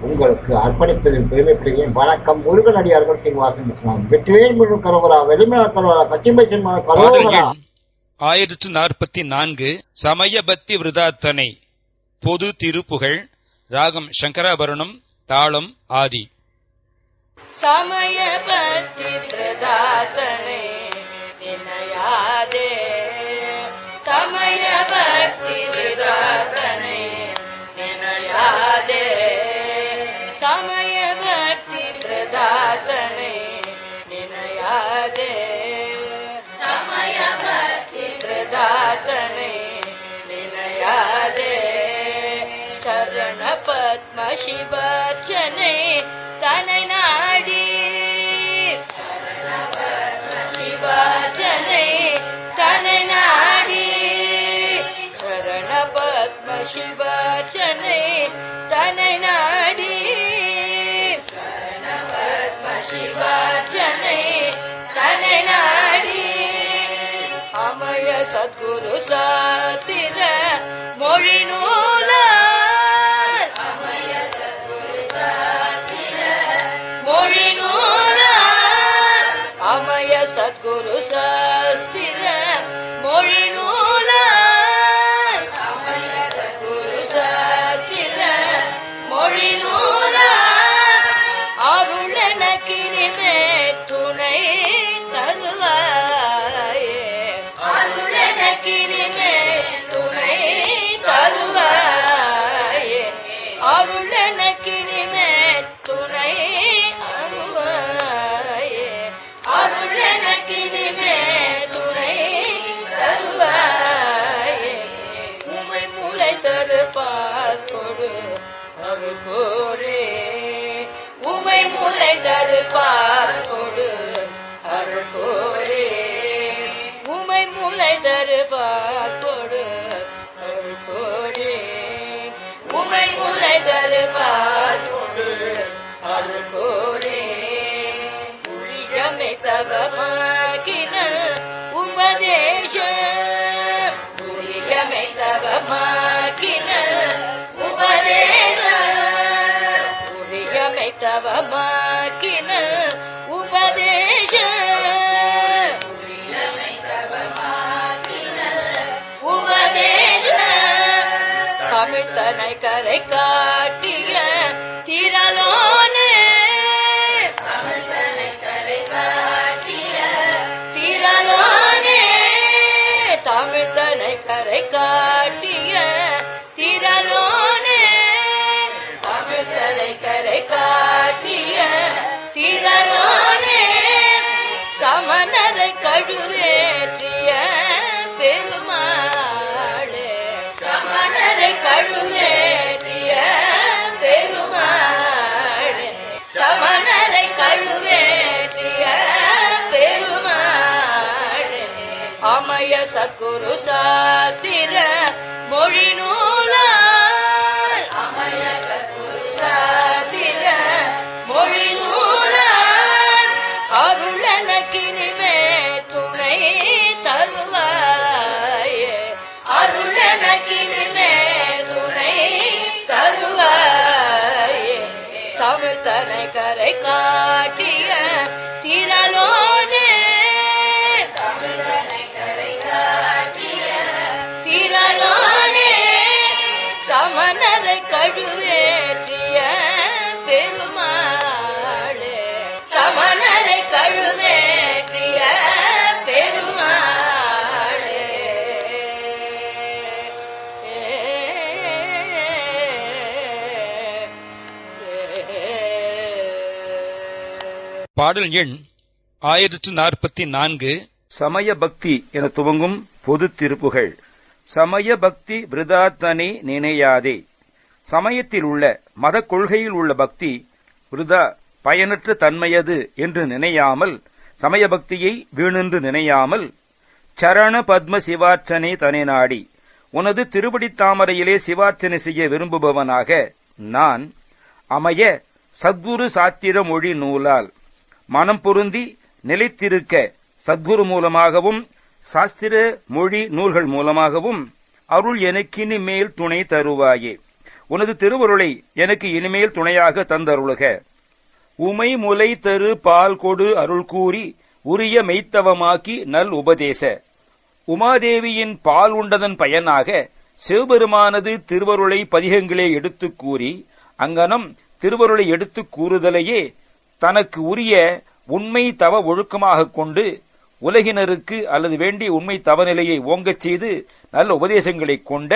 உங்களுக்கு அர்ப்பணிப்பதில் பெருமைப்படுகிறேன் வணக்கம் முருகனடியார்கள் சீனிவாசன் இஸ்லாம் வெற்றிவேல் முழு கரோகரா வெளிமலா கரோகரா கச்சிம்பை சின்ன கரோகரா. ஆயிரத்து நாற்பத்தி நான்கு சமயபக்தி விருதாத்தனை பொது திருப்புகழ் ராகம் சங்கராபரணம் தாளம் ஆதி. சமய விருதாத்தனை நினையாதே. निनयादे प्रधा तने निनयादे चरण पद्म शिवाचने तन नाडी पद्म शिवाचने तननाडी। चरण पद्म பத்ம சிவார்ச்சனை நாடி அமய சத்குரு சாத்திர மொழி நூல மொழி நூல அமய சத்குரு சாஸ்திர உமை கொடு அருள் கோரே உமை மூளை தரு கொடு அருள் கோரே உமை மூளை தரு கொடு அருள் கோரே உளிகமை தவமாக்கின தவமாக்கின உபதேச உபதேச தமிழ்த்தனை கரை காட்டிய திரளோனே தமிழ்த்தனை திரளோனே தமிழ்த்தனை கரை காட்டிய திரளோனே சமணரை கழுவேற்றிய பெருமாளே. சமணரை கழுவேற்றிய பெருமாளே. சமணரை கழுவேற்றிய பெருமாளே. அமய சத்குரு சாத்திர மொழி நூலா அமய கரை காட்டிய பாடல் எண் ஆயிரத்து நாற்பத்தி நான்கு. சமய பக்தி என துவங்கும் பொது திருப்புகள். சமய பக்தி விருதாத்தனை நினையாதே. சமயத்தில் உள்ள மத கொள்கையில் உள்ள பக்தி விருதா பயனற்ற தன்மையது என்று நினையாமல் சமய பக்தியை வீணென்று நினையாமல் சரண பத்ம சிவார்ச்சனை தனி நாடி உனது திருவடித் தாமரையிலே சிவார்ச்சனை செய்ய விரும்புபவனாக நான் அமைய சத்குரு சாத்திர மொழி நூலால் மனம் பொருந்தி நிலைத்திருக்க சத்குரு மூலமாகவும் சாஸ்திர மொழி நூல்கள் மூலமாகவும் அருள் எனக்கு இனிமேல் துணை தருவாயே. உனது திருவருளை எனக்கு இனிமேல் துணையாக தந்தருளுக. உமை முலை தரு பால் கொடு அருள் கூறி உரிய மெய்த்தவமாக்கி நல் உபதேச. உமாதேவியின் பால் உண்டதன் பயனாக சிவபெருமானது திருவருளை பதிகங்களே எடுத்துக் கூறி அங்கனம் திருவருளை எடுத்துக் கூறுதலையே தனக்கு உரிய உண்மை தவ ஒழுக்கமாகக் கொண்டு உலகினருக்கு அல்லது வேண்டிய உண்மை தவநிலையை ஓங்கச் செய்து நல்ல உபதேசங்களைக் கொண்ட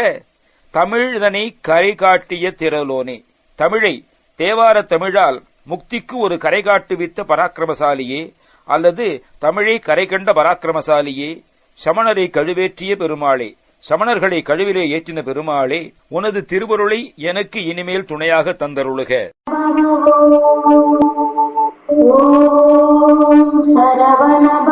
தமிழ்தனை கரை காட்டிய திரலோனே தமிழை தேவார தமிழால் முக்திக்கு ஒரு கரை காட்டுவித்த பராக்கிரமசாலியே அல்லது தமிழை கரை கண்ட பராக்கிரமசாலியே சமணரை கழுவேற்றிய பெருமாளே சமணர்களை கழுவிலே ஏற்றின பெருமாளே உனது திருவருளை எனக்கு இனிமேல் துணையாக தந்தருளுக. ನವನವ